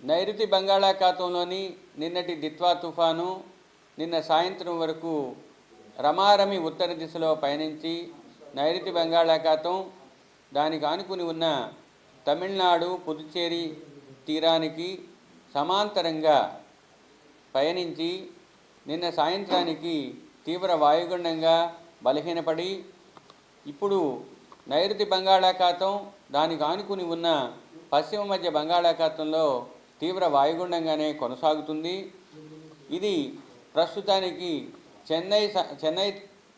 నైరుతి బంగాళాఖాతంలోని నిన్నటి దిత్వా తుఫాను నిన్న సాయంత్రం వరకు రమారమి ఉత్తర దిశలో పయనించి నైరుతి బంగాళాఖాతం దానికి ఆనుకుని ఉన్న తమిళనాడు పుదుచ్చేరి తీరానికి సమాంతరంగా పయనించి నిన్న సాయంత్రానికి తీవ్ర వాయుగుండంగా బలహీనపడి ఇప్పుడు నైరుతి బంగాళాఖాతం దానికి ఆనుకుని ఉన్న పశ్చిమ మధ్య బంగాళాఖాతంలో తీవ్ర వాయుగుండంగానే కొనసాగుతుంది. ఇది ప్రస్తుతానికి చెన్నై స- చెన్నై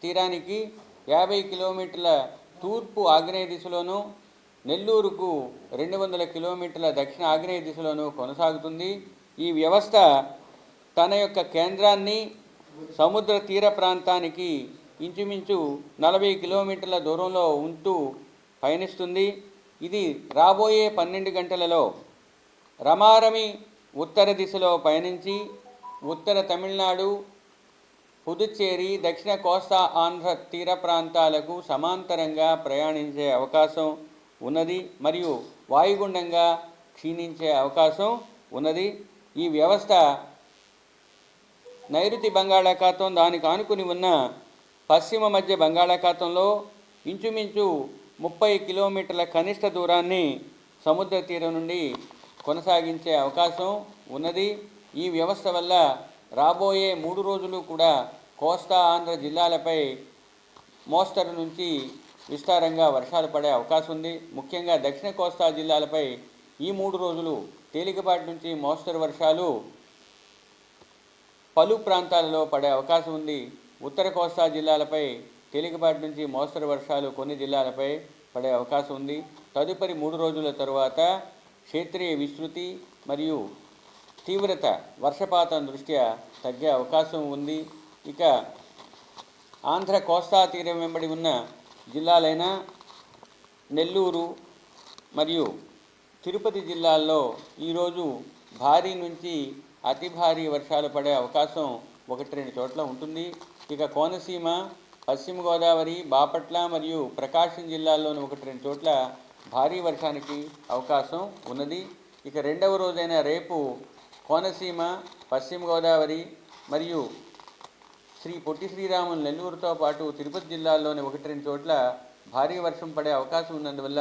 తీరానికి యాభై కిలోమీటర్ల తూర్పు ఆగ్నేయ దిశలోను నెల్లూరుకు రెండు వందల కిలోమీటర్ల దక్షిణ ఆగ్నేయ దిశలోను కొనసాగుతుంది. ఈ వ్యవస్థ తన యొక్క కేంద్రాన్ని సముద్ర తీర ప్రాంతానికి ఇంచుమించు నలభై కిలోమీటర్ల దూరంలో ఉంటూ పయనిస్తుంది. ఇది రాబోయే పన్నెండు గంటలలో రమారమి ఉత్తర దిశలో పయనించి ఉత్తర తమిళనాడు పుదుచ్చేరి దక్షిణ కోస్తా ఆంధ్ర తీర ప్రాంతాలకు సమాంతరంగా ప్రయాణించే అవకాశం ఉన్నది మరియు వాయుగుండంగా క్షీణించే అవకాశం ఉన్నది. ఈ వ్యవస్థ నైరుతి బంగాళాఖాతం దానికి ఆనుకుని ఉన్న పశ్చిమ మధ్య బంగాళాఖాతంలో ఇంచుమించు ముప్పై కిలోమీటర్ల కనిష్ట దూరాన్ని సముద్ర తీరం నుండి కొనసాగించే అవకాశం ఉన్నది. ఈ వ్యవస్థ వల్ల రాబోయే మూడు రోజులు కూడా కోస్తా ఆంధ్ర జిల్లాలపై మోస్తరు నుంచి విస్తారంగా వర్షాలు పడే అవకాశం ఉంది. ముఖ్యంగా దక్షిణ కోస్తా జిల్లాలపై ఈ మూడు రోజులు తేలికపాటి నుంచి మోస్తరు వర్షాలు పలు ప్రాంతాలలో పడే అవకాశం ఉంది. ఉత్తర కోస్తా జిల్లాలపై తేలికపాటి నుంచి మోస్తరు వర్షాలు కొన్ని జిల్లాలపై పడే అవకాశం ఉంది. తదుపరి మూడు రోజుల తరువాత క్షేత్రీయ విస్తృతి మరియు తీవ్రత వర్షపాతం దృష్ట్యా తగ్గే అవకాశం ఉంది. ఇక ఆంధ్ర కోస్తా తీరం వెంబడి ఉన్న జిల్లాలైన నెల్లూరు మరియు తిరుపతి జిల్లాల్లో ఈరోజు భారీ నుంచి అతి భారీ వర్షాలు పడే అవకాశం ఒకటి రెండు చోట్ల ఉంటుంది. ఇక కోనసీమ పశ్చిమ గోదావరి బాపట్ల మరియు ప్రకాశం జిల్లాల్లోని ఒకటి రెండు చోట్ల భారీ వర్షానికి అవకాశం ఉన్నది. ఇక రెండవ రోజైన రేపు కోనసీమ పశ్చిమ గోదావరి మరియు శ్రీ పొట్టి శ్రీరాములు నెల్లూరుతో పాటు తిరుపతి జిల్లాల్లోని ఒకటి రెండు చోట్ల భారీ వర్షం పడే అవకాశం ఉన్నందువల్ల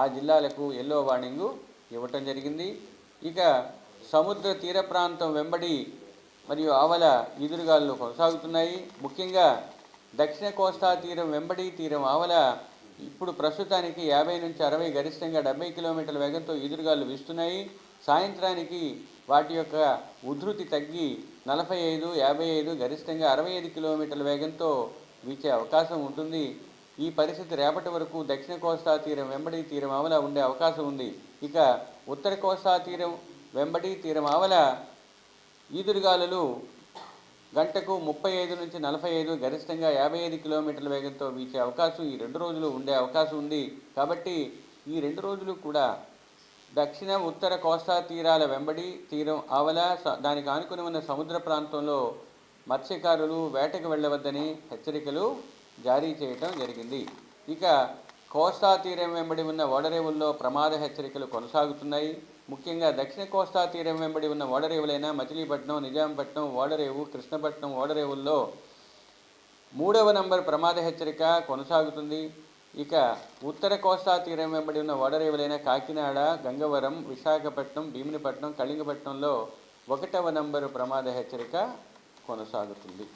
ఆ జిల్లాలకు ఎల్లో వార్నింగ్ ఇవ్వటం జరిగింది. ఇక సముద్ర తీర ప్రాంతం వెంబడి మరియు ఆవల ఈదురుగాలు కొనసాగుతున్నాయి. ముఖ్యంగా దక్షిణ కోస్తా తీరం వెంబడి తీరం ఆవల ఇప్పుడు ప్రస్తుతానికి యాభై నుంచి అరవై గరిష్టంగా డెబ్బై కిలోమీటర్ల వేగంతో ఈదురుగాలు వీస్తున్నాయి. సాయంత్రానికి వాటి యొక్క ఉధృతి తగ్గి నలభై ఐదు యాభై ఐదు గరిష్టంగా అరవై ఐదు కిలోమీటర్ల వేగంతో వీచే అవకాశం ఉంటుంది. ఈ పరిస్థితి రేపటి వరకు దక్షిణ కోస్తా తీరం వెంబడి తీరం ఆవల ఉండే అవకాశం ఉంది. ఇక ఉత్తర కోస్తా తీరం వెంబడి తీరం ఆవల ఈదురుగాలులు గంటకు ముప్పై ఐదు నుంచి నలభై ఐదు గరిష్టంగా యాభై ఐదు కిలోమీటర్ల వేగంతో వీచే అవకాశం ఈ రెండు రోజులు ఉండే అవకాశం ఉంది. కాబట్టి ఈ రెండు రోజులు కూడా దక్షిణ ఉత్తర కోస్తా తీరాల వెంబడి తీరం ఆవల స- దానికి ఆనుకుని ఉన్న సముద్ర ప్రాంతంలో మత్స్యకారులు వేటకు వెళ్ళవద్దని హెచ్చరికలు జారీ చేయటం జరిగింది. ఇక కోస్తా తీరం వెంబడి ఉన్న ఓడరేవుల్లో ప్రమాద హెచ్చరికలు కొనసాగుతున్నాయి. ముఖ్యంగా దక్షిణ కోస్తా తీరం వెంబడి ఉన్న ఓడరేవులైన మచిలీపట్నం నిజాంపట్నం ఓడరేవు కృష్ణపట్నం ఓడరేవుల్లో మూడవ నంబర్ ప్రమాద హెచ్చరిక కొనసాగుతుంది. ఇక ఉత్తర కోస్తా తీరం వెంబడి ఉన్న ఓడరేవులైన కాకినాడ గంగవరం విశాఖపట్నం భీమినిపట్నం కళింగపట్నంలో ఒకటవ నంబరు ప్రమాద హెచ్చరిక కొనసాగుతుంది.